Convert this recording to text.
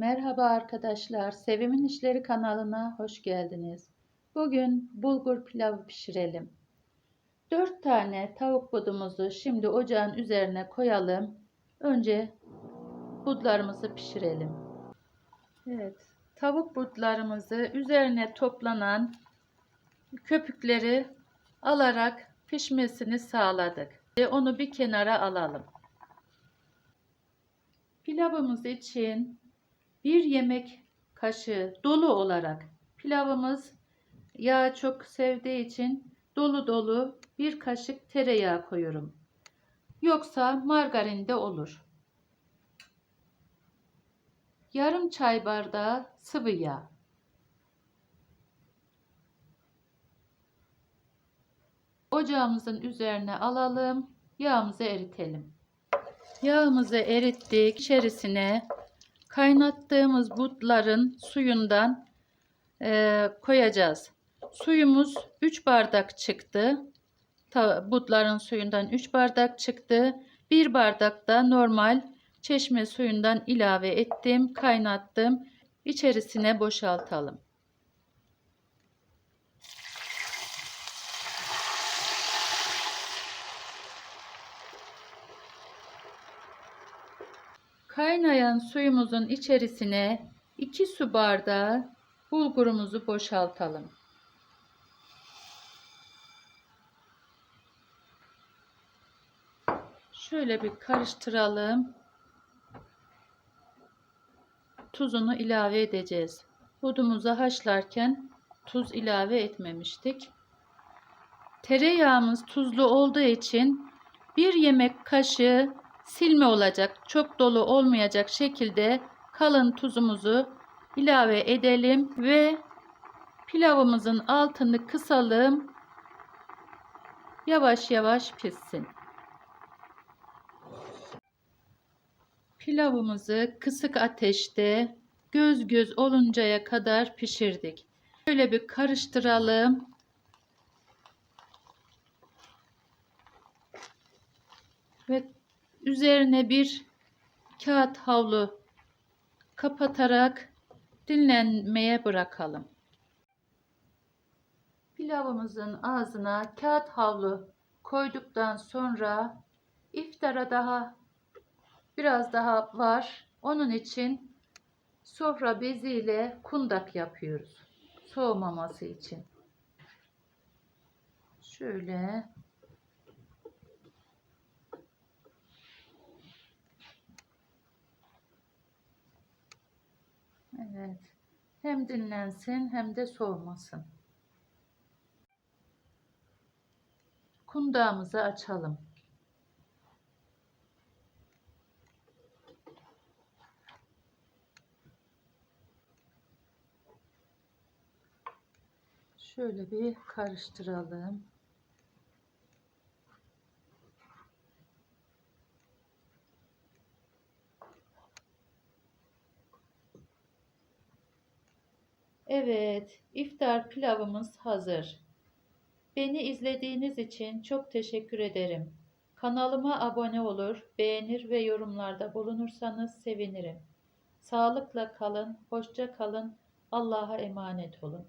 Merhaba arkadaşlar, Sevimin İşleri kanalına hoş geldiniz. Bugün bulgur pilavı pişirelim. 4 tane tavuk budumuzu şimdi ocağın üzerine koyalım. Önce budlarımızı pişirelim. Evet, tavuk budlarımızı üzerine toplanan köpükleri alarak pişmesini sağladık. Ve onu bir kenara alalım. Pilavımız için bir yemek kaşığı dolu olarak pilavımız yağ çok sevdiği için dolu dolu bir kaşık tereyağı koyuyorum. Yoksa margarin de olur. Yarım çay bardağı sıvı yağ. Ocağımızın üzerine alalım. Yağımızı eritelim. Yağımızı erittik. İçerisine kaynattığımız butların suyundan e, koyacağız. Suyumuz 3 bardak çıktı. Ta, butların suyundan 3 bardak çıktı. 1 bardak da normal çeşme suyundan ilave ettim, kaynattım. İçerisine boşaltalım. Kaynayan suyumuzun içerisine 2 su bardağı bulgurumuzu boşaltalım. Şöyle bir karıştıralım. Tuzunu ilave edeceğiz. Budumuzu haşlarken tuz ilave etmemiştik. Tereyağımız tuzlu olduğu için bir yemek kaşığı silme olacak. Çok dolu olmayacak şekilde kalın tuzumuzu ilave edelim ve pilavımızın altını kısalım. Yavaş yavaş pişsin. Pilavımızı kısık ateşte göz göz oluncaya kadar pişirdik. Şöyle bir karıştıralım. Ve üzerine bir kağıt havlu kapatarak dinlenmeye bırakalım. Pilavımızın ağzına kağıt havlu koyduktan sonra iftara daha biraz daha var. Onun için sofra beziyle kundak yapıyoruz. Soğumaması için. Şöyle Evet. Hem dinlensin hem de soğumasın. Kundağımızı açalım. Şöyle bir karıştıralım. Evet, iftar pilavımız hazır. Beni izlediğiniz için çok teşekkür ederim. Kanalıma abone olur, beğenir ve yorumlarda bulunursanız sevinirim. Sağlıkla kalın, hoşça kalın, Allah'a emanet olun.